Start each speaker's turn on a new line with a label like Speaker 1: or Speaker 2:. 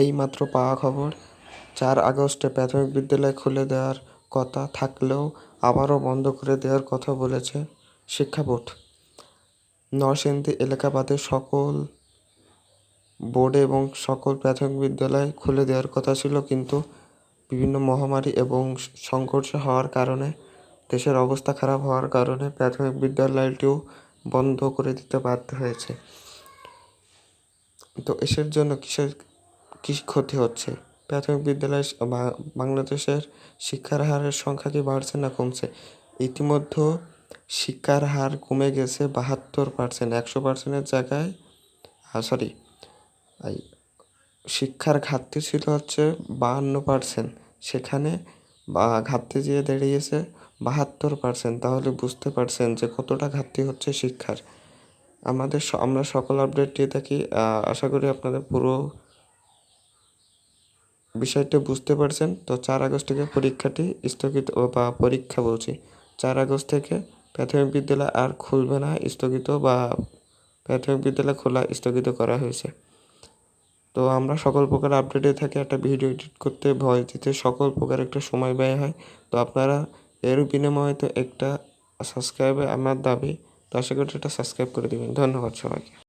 Speaker 1: এইমাত্র পাওয়া খবর। চার আগস্টে প্রাথমিক বিদ্যালয় খুলে দেওয়ার কথা থাকলেও আবারও বন্ধ করে দেওয়ার কথা বলেছে শিক্ষা বোর্ড নরসিংদী এলাকা বাদে সকল বোর্ডে এবং সকল প্রাথমিক বিদ্যালয় খুলে দেওয়ার কথা ছিল কিন্তু বিভিন্ন মহামারী এবং সংঘর্ষ হওয়ার কারণে, দেশের অবস্থা খারাপ হওয়ার কারণে প্রাথমিক বিদ্যালয়টিও বন্ধ করে দিতে বাধ্য হয়েছে। তো এসের জন্য কিসের কী ক্ষতি হচ্ছে? প্রাথমিক বিদ্যালয় বাংলাদেশের শিক্ষার হারের সংখ্যা কি বাড়ছে না কমছে? ইতিমধ্যে শিক্ষার হার কমে গেছে বাহাত্তর পার্সেন্ট একশো পার্সেন্টের জায়গায় সরি শিক্ষার ঘাটতি ছিল হচ্ছে বাহান্ন পার্সেন্ট সেখানে বা ঘাটতি যেয়ে দাঁড়িয়েছে বাহাত্তর পার্সেন্ট তাহলে বুঝতে পারছেন যে কতটা ঘাটতি হচ্ছে শিক্ষার। আমাদের আমরা সকল আপডেট দিয়ে থাকি আশা করি আপনাদের পুরো বিষয়টা বুঝতে পারছেন? তো চার আগস্ট থেকে পরীক্ষাটি স্থগিত বা পরীক্ষা বলছি। চার আগস্ট থেকে প্রাথমিক বিদ্যালয় আর খুলবে না স্থগিত বা প্রাথমিক বিদ্যালয় খোলা স্থগিত করা হয়েছে। তো আমরা সকল প্রকার আপডেটে থাকি, একটা ভিডিও এডিট করতে ভয় দিতে সকল প্রকার একটা সময় ব্যয় হয়। তো আপনারা এর বিনিময়ে তো একটা সাবস্ক্রাইবে আমার দাবি, তো আশা করি এটা সাবস্ক্রাইব করে দেবেন। ধন্যবাদ সবাইকে।